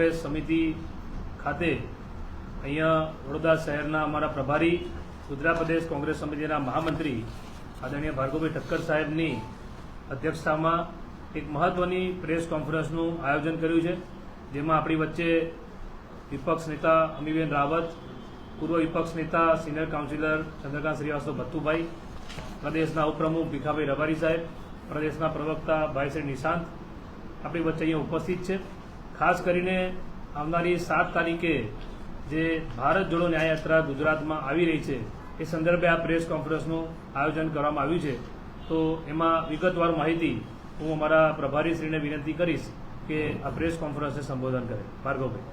કોંગ્રેસ સમિતિ ખાતે અહીંયા વડોદરા શહેરના અમારા પ્રભારી, ગુજરાત પ્રદેશ કોંગ્રેસ સમિતિના મહામંત્રી આદરણીય ભાર્ગવભાઈ ઠક્કર સાહેબની અધ્યક્ષતામાં એક મહત્વની પ્રેસ કોન્ફરન્સનું આયોજન કર્યું છે, જેમાં આપણી વચ્ચે વિપક્ષ નેતા અમીબેન રાવત, પૂર્વ વિપક્ષ નેતા સિનિયર કાઉન્સિલર ચંદ્રકાંત શ્રીવાસ્તવ ભત્તુભાઈ પ્રદેશના ઉપપ્રમુખ ભીખાભાઈ રબારી સાહેબ, પ્રદેશના પ્રવક્તા ભાઈશ્રી નિશાંત આપણી વચ્ચે અહીંયા ઉપસ્થિત છે. ખાસ કરીને આવનારી સાત તારીખે જે ભારત જોડો ન્યાયયાત્રા ગુજરાતમાં આવી રહી છે, એ સંદર્ભે આ પ્રેસ કોન્ફરન્સનું આયોજન કરવામાં આવ્યું છે. તો એમાં વિગતવાર માહિતી હું અમારા પ્રભારીશ્રીને વિનંતી કરીશ કે આ પ્રેસ કોન્ફરન્સને સંબોધન કરે. ભાર્ગવભાઈ.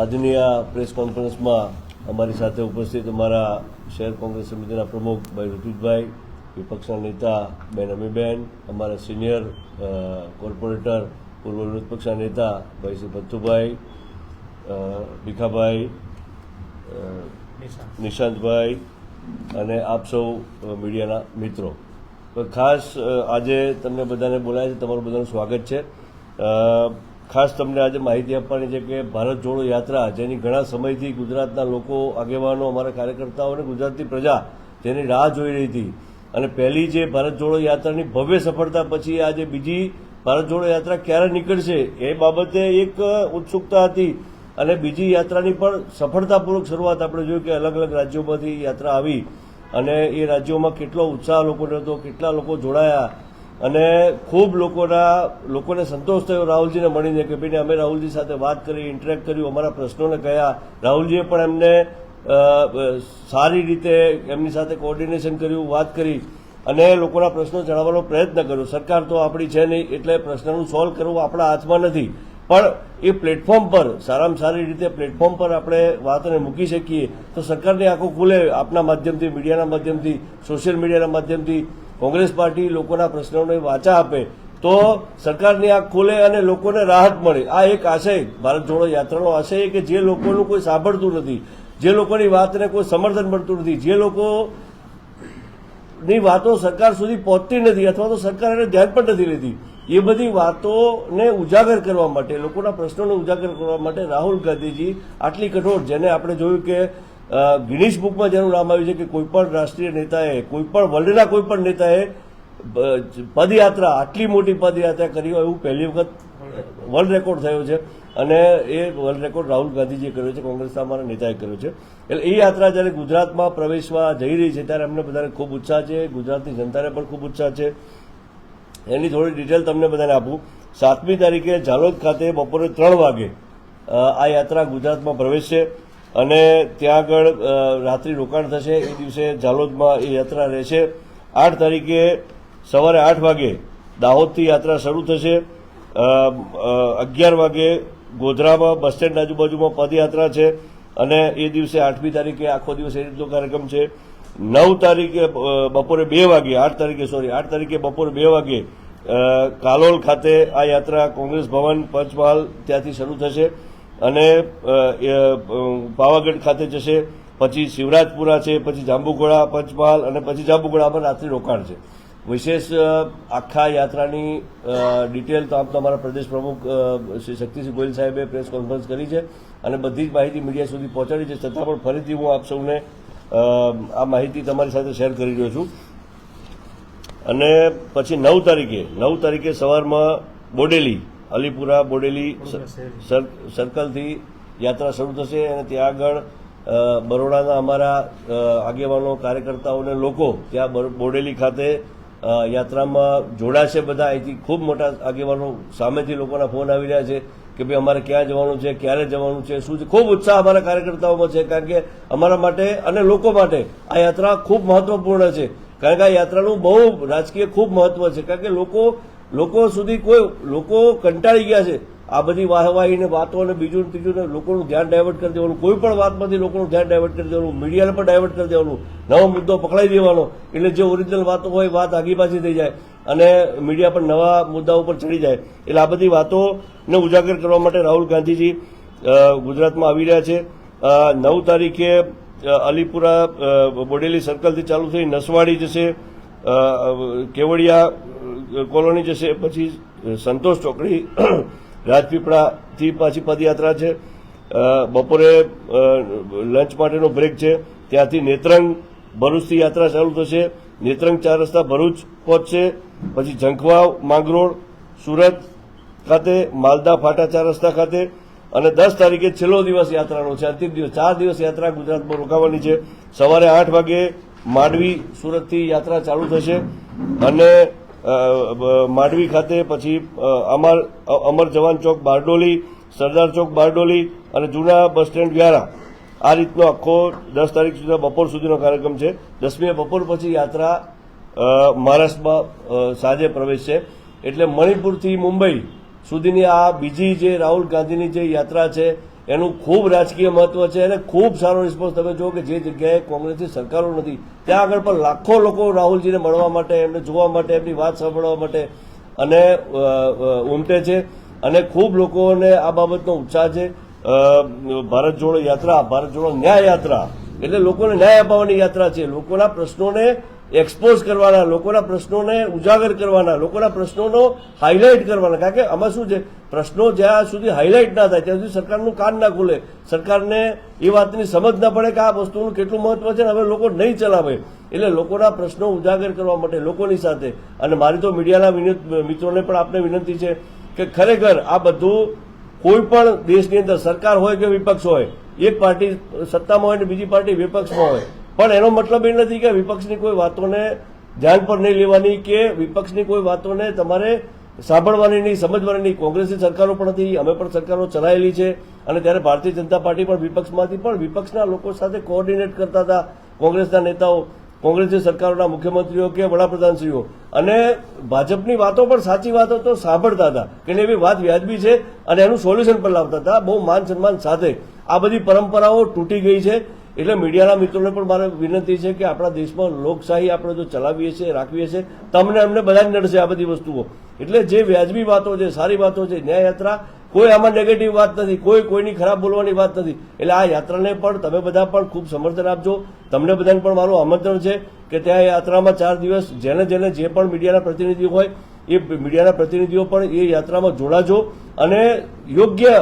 આજની આ પ્રેસ કોન્ફરન્સમાં અમારી સાથે ઉપસ્થિત અમારા શહેર કોંગ્રેસ સમિતિના પ્રમુખ ભાઈ ઋત્વિકભાઈ વિપક્ષના નેતા બેન અમીબેન અમારા સિનિયર કોર્પોરેટર પૂર્વ વિરોધ પક્ષના નેતા ભાઈ શ્રી ભથ્થુભાઈ ભીખાભાઈ નિશાંતભાઈ અને આપ સૌ મીડિયાના મિત્રો. ખાસ આજે તમને બધાને બોલાય છે તમારું બધાનું સ્વાગત છે. ખાસ તમને આજે માહિતી આપવાની છે કે ભારત જોડો યાત્રા જેની ઘણા સમયથી ગુજરાતના લોકો આગેવાનો અમારા કાર્યકર્તાઓ અને ગુજરાતની પ્રજા જેની રાહ જોઈ રહી હતી અને પહેલી જે ભારત જોડો યાત્રાની ભવ્ય સફળતા પછી આજે બીજી ભારત જોડો યાત્રા ક્યારે નીકળશે એ બાબતે એક ઉત્સુકતા હતી. અને બીજી યાત્રાની પણ સફળતાપૂર્વક શરૂઆત આપણે જોયું કે અલગ અલગ રાજ્યોમાંથી યાત્રા આવી. અને એ રાજ્યોમાં કેટલો ઉત્સાહ લોકોને હતો, કેટલા લોકો જોડાયા. અને ખૂબ લોકોના, લોકોને સંતોષ થયો રાહુલજીને મળીને કે ભાઈ અમે રાહુલજી સાથે વાત કરી ઇન્ટરેક્ટ કર્યું, અમારા પ્રશ્નોને કહ્યા. રાહુલજીએ પણ એમને સારી રીતે એમની સાથે કોર્ડિનેશન કર્યું, વાત કરી અને લોકોના પ્રશ્નો જણાવવાનો પ્રયત્ન કર્યો. સરકાર તો આપણી છે નહીં એટલે પ્રશ્નનું સોલ્વ કરવું આપણા હાથમાં નથી. પણ એ પ્લેટફોર્મ પર, સારામાં સારી રીતે પ્લેટફોર્મ પર આપણે વાતને મૂકી શકીએ તો સરકારની આંખો ખુલે આપના માધ્યમથી, મીડિયાના માધ્યમથી સોશિયલ મીડિયાના માધ્યમથી, કોંગ્રેસ પાર્ટી લોકોના પ્રશ્નોને વાચા આપે તો સરકારની આંખ ખુલે અને લોકોને રાહત મળે. આ એક આશય, ભારત જોડો યાત્રાનો આશય કે જે લોકોનું કોઈ સાંભળતું નથી. જે લોકોની વાતને કોઈ સમર્થન મળતું નથી, જે લોકો ની વાતો સરકાર સુધી પહોંચતી નથી અથવા તો સરકાર એને ધ્યાન પણ નથી લેતી. એ બધી વાતોને ઉજાગર કરવા માટે, લોકોના પ્રશ્નોને ઉજાગર કરવા માટે રાહુલ ગાંધીજી આટલી કઠોર, જેને આપણે જોયું કે ગિનીશ બુકમાં જેનું નામ આવ્યું છે કે કોઈપણ રાષ્ટ્રીય નેતાએ કોઈપણ વર્લ્ડના કોઈપણ નેતાએ પદયાત્રા, આટલી મોટી પદયાત્રા કરી હોય એવું પહેલી વખત વર્લ્ડ રેકોર્ડ થયો છે. અને એ વર્લ્ડ રેકોર્ડ રાહુલ ગાંધીજીએ કર્યો છે, કોંગ્રેસના અમારા નેતાએ કર્યો છે. એટલે એ યાત્રા જ્યારે ગુજરાતમાં પ્રવેશવા જઈ રહી છે, ત્યારે અમને બધાને ખૂબ ઉત્સાહ છે, ગુજરાતની જનતાને પણ ખૂબ ઉત્સાહ છે. એની થોડી ડિટેલ તમને બધાને આપું. સાતમી તારીખે ઝાલોદ ખાતે બપોરે ત્રણ વાગે આ યાત્રા ગુજરાતમાં પ્રવેશશે અને ત્યાં આગળ રાત્રિ રોકાણ થશે. એ દિવસે ઝાલોદમાં એ યાત્રા રહેશે. આઠ તારીખે સવારે આઠ વાગે દાહોદથી યાત્રા શરૂ થશે. અગિયાર વાગે ગોધરામાં બસ સ્ટેન્ડ આજુબાજુમાં પદયાત્રા છે અને એ દિવસે આઠમી તારીખે આખો દિવસ એ રીતનો કાર્યક્રમ છે. નવ તારીખે બપોરે બે વાગે, આઠ તારીખે સોરી આઠ તારીખે બપોરે બે વાગે કાલોલ ખાતે આ યાત્રા કોંગ્રેસ ભવન, પંચમહાલ ત્યાંથી શરૂ થશે અને પાવાગઢ ખાતે જશે, પછી શિવરાજપુરા છે, પછી જાંબુઘોડા, પંચમહાલ અને પછી જાંબુઘોડામાં રાત્રિ રોકાણ છે. વિશેષ આખા યાત્રાની ડિટેલ તો આપ તો અમારા પ્રદેશ પ્રમુખ શ્રી શક્તિસિંહ ગોયલ સાહેબે પ્રેસ કોન્ફરન્સ કરી છે અને બધી જ માહિતી મીડિયા સુધી પહોંચાડી છે. છતાં પણ ફરીથી હું આપ સૌને આ માહિતી તમારી સાથે શેર કરી રહ્યો છું. અને પછી નવ તારીખે નવ તારીખે સવારમાં બોડેલી અલીપુરા બોડેલી સર્કલથી યાત્રા શરૂ થશે અને ત્યાં આગળ બરોડાના અમારા આગેવાનો કાર્યકર્તાઓને લોકો ત્યાં બોડેલી ખાતે યાત્રામાં જોડાશે બધા. અહીંથી ખૂબ મોટા આગેવાનો સામેથી લોકોના ફોન આવી રહ્યા છે કે ભાઈ અમારે ક્યાં જવાનું છે, ક્યારે જવાનું છે, શું છે? ખૂબ ઉત્સાહ અમારા કાર્યકર્તાઓમાં છે કારણ કે અમારા માટે અને લોકો માટે આ યાત્રા ખૂબ મહત્વપૂર્ણ છે. કારણ કે આ યાત્રાનું બહુ રાજકીય ખૂબ મહત્વ છે. કારણ કે લોકો લોકો સુધી કોઈ, લોકો કંટાળી ગયા છે. આ બધી વાહવાહીને વાતો અને બીજું ને ત્રીજું લોકોનું ધ્યાન ડાયવર્ટ કરી દેવાનું. કોઈ પણ વાતમાંથી લોકોનું ધ્યાન ડાયવર્ટ કરી દેવાનું. મીડિયાને પણ ડાયવર્ટ કરી દેવાનું. નવો મુદ્દો પકડાઈ દેવાનો. એટલે જે ઓરિજિનલ વાતો હોય વાત આગી પાછી થઈ જાય અને મીડિયા પર નવા મુદ્દાઓ પર ચડી જાય. એટલે આ બધી વાતોને ઉજાગર કરવા માટે રાહુલ ગાંધીજી ગુજરાતમાં આવી રહ્યા છે. નવ તારીખે અલીપુરા બોડેલી સર્કલથી ચાલુ થઈ નસવાડી જશે. કેવડિયા કોલોની જશે. પછી સંતોષ ચોકડી રાજપીપળાથી પાછી પદયાત્રા છે. બપોરે લંચ માટેનો બ્રેક છે. ત્યાંથી નેત્રંગ ભરૂચથી યાત્રા ચાલુ થશે. નેત્રંગ ચાર રસ્તા ભરૂચ પહોંચશે. પછી ઝંખવાવ, માંગરોળ, સુરત ખાતે, માલદા, ફાટા ચાર રસ્તા ખાતે. અને દસ તારીખે છેલ્લો દિવસ યાત્રાનો છે. અંતિમ દિવસ, ચાર દિવસ યાત્રા ગુજરાતમાં રોકાવાની છે. સવારે આઠ વાગે માંડવી, સુરતથી યાત્રા ચાલુ થશે. અને માંડવી ખાતે પછી અમર અમર જવાન ચોક બારડોલી, સરદાર ચોક બારડોલી અને જૂના બસ સ્ટેન્ડ વ્યારા. આ રીતનો આખો દસ તારીખ સુધી, બપોર સુધીનો કાર્યક્રમ છે. દસમીએ બપોર પછી યાત્રા મહારાષ્ટ્રમાં સાંજે પ્રવેશ છે. એટલે મણિપુરથી મુંબઈ સુધીની આ બીજી જે રાહુલ ગાંધીની જે યાત્રા છે એનું ખૂબ રાજકીય મહત્વ છે અને ખૂબ સારો રિસ્પોન્સ તમે જુઓ કે જે જગ્યાએ કોંગ્રેસની સરકારો નથી, ત્યાં આગળ પણ લાખો લોકો રાહુલજીને મળવા માટે, એમને જોવા માટે, એમની વાત સાંભળવા માટે અને ઉમટે છે અને ખૂબ લોકોને આ બાબતનો ઉત્સાહ છે. ભારત જોડો યાત્રા, ભારત જોડો ન્યાય યાત્રા, એટલે લોકોને ન્યાય અપાવવાની યાત્રા છે. લોકોના પ્રશ્નોને એક્સપોઝ કરવાના, લોકોના પ્રશ્નોને ઉજાગર કરવાના, લોકોના પ્રશ્નોનો હાઇલાઇટ કરવાના. કારણ કે આમાં શું છે? પ્રશ્નો જ્યાં સુધી હાઇલાઇટ ના થાય, ત્યાં સુધી સરકારનું કાન ના ખુલે. સરકારને એ વાતની સમજ ના પડે કે આ વસ્તુનું કેટલું મહત્વ છે હવે લોકો નહીં ચલાવે. એટલે લોકોના પ્રશ્નો ઉજાગર કરવા માટે લોકોની સાથે. અને મારી તો મીડિયાના મિત્રોને પણ આપને વિનંતી છે કે ખરેખર આ બધું કોઈ પણ દેશની અંદર સરકાર હોય કે વિપક્ષ હોય, એક પાર્ટી સત્તામાં હોય ને બીજી પાર્ટી વિપક્ષમાં હોય પણ એનો મતલબ એ નથી કે વિપક્ષની કોઈ વાતોને ધ્યાન પર નહીં લેવાની કે વિપક્ષની કોઈ વાતોને તમારે સાંભળવાની નહીં, સમજવાની નહીં. કોંગ્રેસની સરકારો પણ હતી, અમે પણ સરકારો ચલાવેલી છે. અને ત્યારે ભારતીય જનતા પાર્ટી પણ વિપક્ષમાંથી, પણ વિપક્ષના લોકો સાથે કોઓર્ડિનેટ કરતા હતા કોંગ્રેસના નેતાઓ, કોંગ્રેસની સરકારોના મુખ્યમંત્રીઓ કે વડાપ્રધાનશ્રીઓ. અને ભાજપની વાતો પણ સાચી વાતો તો સાંભળતા હતા. કે એવી વાત વ્યાજબી છે અને એનું સોલ્યુશન પણ લાવતા હતા. બહુ માન સન્માન સાથે આ બધી પરંપરાઓ તૂટી ગઈ છે. એટલે મીડિયાના મિત્રોને પણ મારે વિનંતી છે કે આપણા દેશમાં લોકશાહી આપણે જો ચલાવીએ છીએ રાખીએ છીએ, તમને અમને બધાને નડશે આ બધી વસ્તુઓ. એટલે જે વ્યાજબી વાતો છે, સારી વાતો છે ન્યાયયાત્રા કોઈ આમાં નેગેટિવ વાત નથી, કોઈ કોઈની ખરાબ બોલવાની વાત નથી. એટલે આ યાત્રાને પણ તમે બધા પણ ખૂબ સમર્થન આપજો. તમને બધાને પણ મારું આમંત્રણ છે કે ત્યાં યાત્રામાં ચાર દિવસ જેને જેને જે પણ મીડિયાના પ્રતિનિધિઓ હોય, એ મીડિયાના પ્રતિનિધિઓ પણ એ યાત્રામાં જોડાજો અને યોગ્ય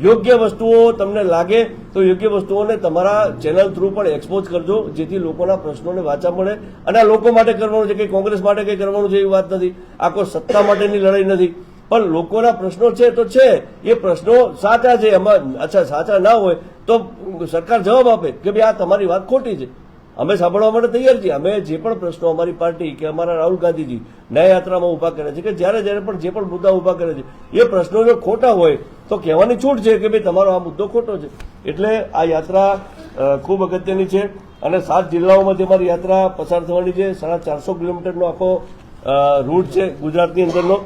યોગ્ય વસ્તુઓ તમને લાગે તો યોગ્ય વસ્તુઓને તમારા ચેનલ થ્રુ પણ એક્સપોઝ કરજો, જેથી લોકોના પ્રશ્નોને વાંચા મળે. અને આ લોકો માટે કરવાનું છે કે કોંગ્રેસ માટે કંઈ કરવાનું છે એવી વાત નથી. આ કોઈ સત્તા માટેની લડાઈ નથી. પણ લોકોના પ્રશ્નો છે તો છે. એ પ્રશ્નો સાચા છે. એમાં, અચ્છા, સાચા ના હોય તો સરકાર જવાબ આપે કે ભાઈ આ તમારી વાત ખોટી છે. અમે સાંભળવા માટે તૈયાર છીએ. અમે જે પણ પ્રશ્નો અમારી પાર્ટી કે અમારા રાહુલ ગાંધીજી ન્યાયયાત્રામાં ઊભા કરે છે કે જ્યારે જ્યારે પણ જે પણ મુદ્દા ઊભા કરે છે, એ પ્રશ્નો જો ખોટા હોય તો કહેવાની છૂટ છે કે ભાઈ તમારો આ મુદ્દો ખોટો છે. એટલે આ યાત્રા ખૂબ અગત્યની છે અને સાત જિલ્લાઓમાંથી અમારી યાત્રા પસાર થવાની છે, સાડા ચારસો કિલોમીટરનો આખો રૂટ છે ગુજરાતની અંદરનો.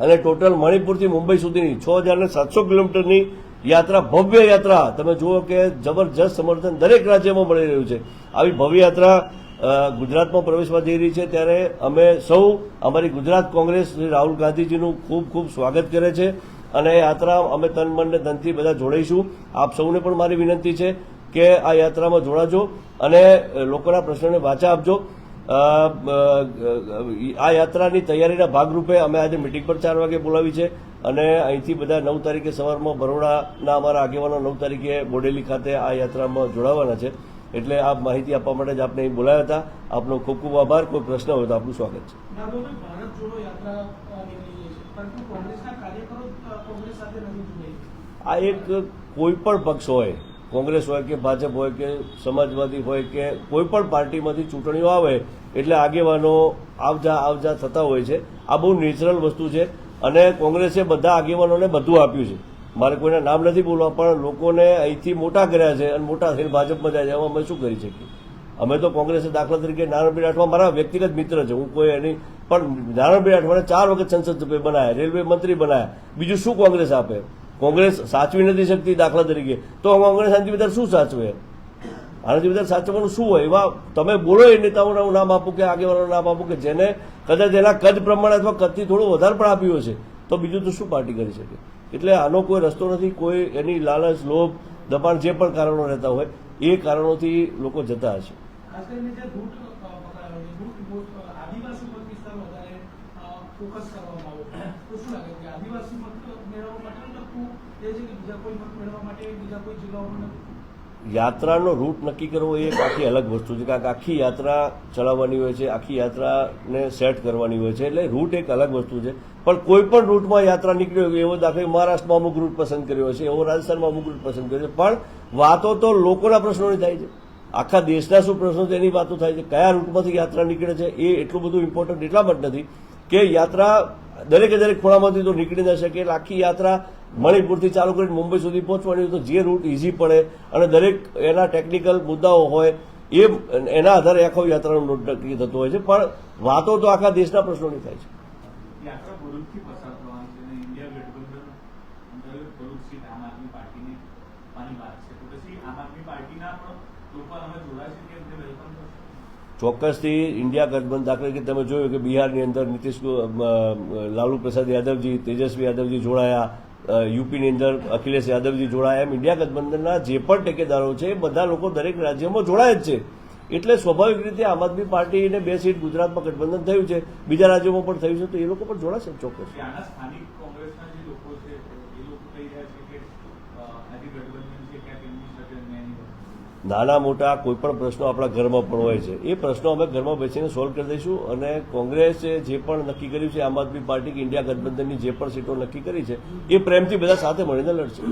અને ટોટલ મણિપુરથી મુંબઈ સુધીની છ હજાર સાતસો કિલોમીટરની યાત્રા, ભવ્ય યાત્રા. તમે જુઓ કે જબરજસ્ત સમર્થન દરેક રાજ્યમાં મળી રહ્યું છે. આવી ભવ્ય યાત્રા ગુજરાતમાં પ્રવેશવા જઈ રહી છે. ત્યારે અમે સૌ, અમારી ગુજરાત કોંગ્રેસ શ્રી રાહુલ ગાંધીજીનું ખૂબ ખૂબ સ્વાગત કરે છે. અને યાત્રા અમે તન મન ને ધનથી બધા જોડાઈશું. આપ સૌને પણ મારી વિનંતી છે કે આ યાત્રામાં જોડાજો અને લોકોના પ્રશ્નોને વાચા આપજો. આ યાત્રાની તૈયારીના ભાગરૂપે અમે આજે મિટિંગ પર ચાર વાગે બોલાવી છે અને અહીંથી બધા નવ તારીખે સવારમાં બરોડાના અમારા આગેવાનો નવ તારીખે બોડેલી ખાતે આ યાત્રામાં જોડાવાના છે. એટલે આ માહિતી આપવા માટે જ આપણે અહીં બોલાવ્યા હતા. આપનો ખૂબ ખૂબ આભાર. કોઈ પ્રશ્ન હોય તો આપનું સ્વાગત છે. આ એક કોઈ પણ પક્ષ હોય કોંગ્રેસ હોય કે ભાજપ હોય કે સમાજવાદી હોય કે કોઈ પણ પાર્ટીમાંથી ચૂંટણીઓ આવે એટલે આગેવાનો આવજા આવજા થતા હોય છે. આ બહુ નેચરલ વસ્તુ છે અને કોંગ્રેસે બધા આગેવાનોને બધું આપ્યું છે. મારે કોઈના નામ નથી બોલવા, પણ લોકોને અહીંથી મોટા કર્યા છે અને મોટા થઈને ભાજપમાં જાય છે. એમાં અમે શું કરી શકીએ? અમે તો કોંગ્રેસે દાખલા તરીકે નારાયણભાઈ રાઠવા મારા વ્યક્તિગત મિત્ર છે. હું કોઈ એની પણ નારાયણભાઈ રાઠવાને ચાર વખત સંસદ સભ્ય બનાયા, રેલવે મંત્રી બનાયા. બીજું શું કોંગ્રેસ આપે? કોંગ્રેસ સાચવી નથી શકતી દાખલા તરીકે. તો કોંગ્રેસ આનાથી વધારે શું સાચવે? આનાથી વધારે સાચવવાનું શું હોય? એવા તમે બોલો એ નેતાઓના હું નામ આપું કે આગેવાનોનું નામ આપું કે જેને કદાચ એના કદ પ્રમાણે અથવા કદથી થોડો વધારે પણ આપ્યો હશે, તો બીજું તો શું પાર્ટી કરી શકે? એટલે આનો કોઈ રસ્તો નથી, કોઈ એની લાલચ, લોભ, દબાણ જે પણ કારણો રહેતા હોય, એ કારણોથી લોકો જતા હશે. છે આદિવાસી વિસ્તાર વધારે ફોકસ કરવામાં આવે તો શું લાગે કે આદિવાસી મત મેળવવા માટેનું લખવું એ છે કે બીજા કોઈ મત મેળવવા માટે બીજા કોઈ જિલ્લાઓમાં નથી? યાત્રાનો રૂટ નક્કી કરવો એ આખી અલગ વસ્તુ છે. કારણ કે આખી યાત્રા ચલાવવાની હોય છે, આખી યાત્રાને સેટ કરવાની હોય છે. એટલે રૂટ એક અલગ વસ્તુ છે. પણ કોઈ પણ રૂટમાં યાત્રા નીકળી હોય, એવો દાખલો મહારાષ્ટ્રમાં અમુક રૂટ પસંદ કર્યો છે એવો રાજસ્થાનમાં અમુક રૂટ પસંદ કર્યો છે. પણ વાતો તો લોકોના પ્રશ્નોની થાય છે. આખા દેશના શું પ્રશ્નો છે એની વાતો થાય છે. કયા રૂટમાંથી યાત્રા નીકળે છે એ એટલું બધું ઇમ્પોર્ટન્ટ એટલા માટે નથી કે યાત્રા દરેકે દરેક ખૂણામાંથી તો નીકળી ન શકે. એટલે આખી યાત્રા મણિપુરથી ચાલુ કરીને મુંબઈ સુધી પહોંચવાની હોય તો જે રૂટ ઇઝી પડે અને દરેક એના ટેકનિકલ મુદ્દાઓ હોય એ એના આધારે આખો યાત્રાનો રૂટ નક્કી થતો હોય છે. પણ વાતો તો આખા દેશના પ્રશ્નોની થાય છે. ચોક્કસથી ઇન્ડિયા ગઠબંધન દાખલે કે તમે જોયું કે બિહારની અંદર નીતિશ લાલુ પ્રસાદ યાદવજી તેજસ્વી યાદવજી જોડાયા. યુપીની અંદર અખિલેશ યાદવજી જોડાયા. એમ ઇન્ડિયા ગઠબંધનના જે પણ ટેકેદારો છે એ બધા લોકો દરેક રાજ્યમાં જોડાય જ છે. એટલે સ્વાભાવિક રીતે આમ આદમી પાર્ટીને બે સીટ ગુજરાતમાં ગઠબંધન થયું છે. બીજા રાજ્યોમાં પણ થયું છે. તો એ લોકો પણ જોડાશે ચોક્કસ ત્યાંના સ્થાનિક કોંગ્રેસના જે લોકો છે એ લોકો કહી રહ્યા છે કે અ, આ જે ગઠબંધન છે ક્યાંક એમની સાથે અન્યાય નહીં બને. નાના મોટા કોઈ પણ પ્રશ્નો આપણા ઘરમાં પણ હોય છે. એ પ્રશ્નો અમે ઘરમાં બેસીને સોલ્વ કરી દઈશું અને કોંગ્રેસે જે પણ નક્કી કર્યું છે, આમ આદમી પાર્ટી કે ઇન્ડિયા ગઠબંધનની જે પણ સીટો નક્કી કરી છે, એ પ્રેમથી બધા સાથે મળીને લડશે.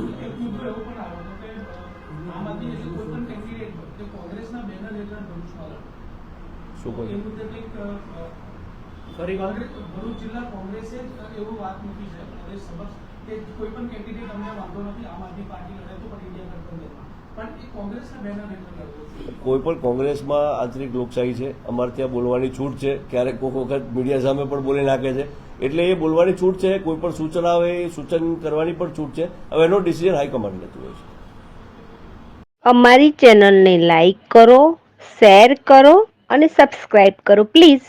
શું કહ્યું કોંગ્રેસ એવું વાત મૂકી છે. કોઈ પણ કેન્ડિડેટ અમને વાંધો નથી, આમ આદમી પાર્ટી કોઈ પણ કોંગ્રેસમાં આંતરિક લોકશાહી છે અમારે ત્યાં બોલવાની છૂટ છે ક્યારેક કોઈક વખત મીડિયા સામે પણ બોલી નાખે છે. એટલે એ બોલવાની છૂટ છે કોઈ પણ સૂચન આવે એ સૂચન કરવાની પણ છૂટ છે. હવે એનો ડિસિઝન હાઈકમાન્ડ લેતું હોય છે. અમારી ચેનલને લાઈક કરો શેર કરો અને સબસ્ક્રાઈબ કરો પ્લીઝ.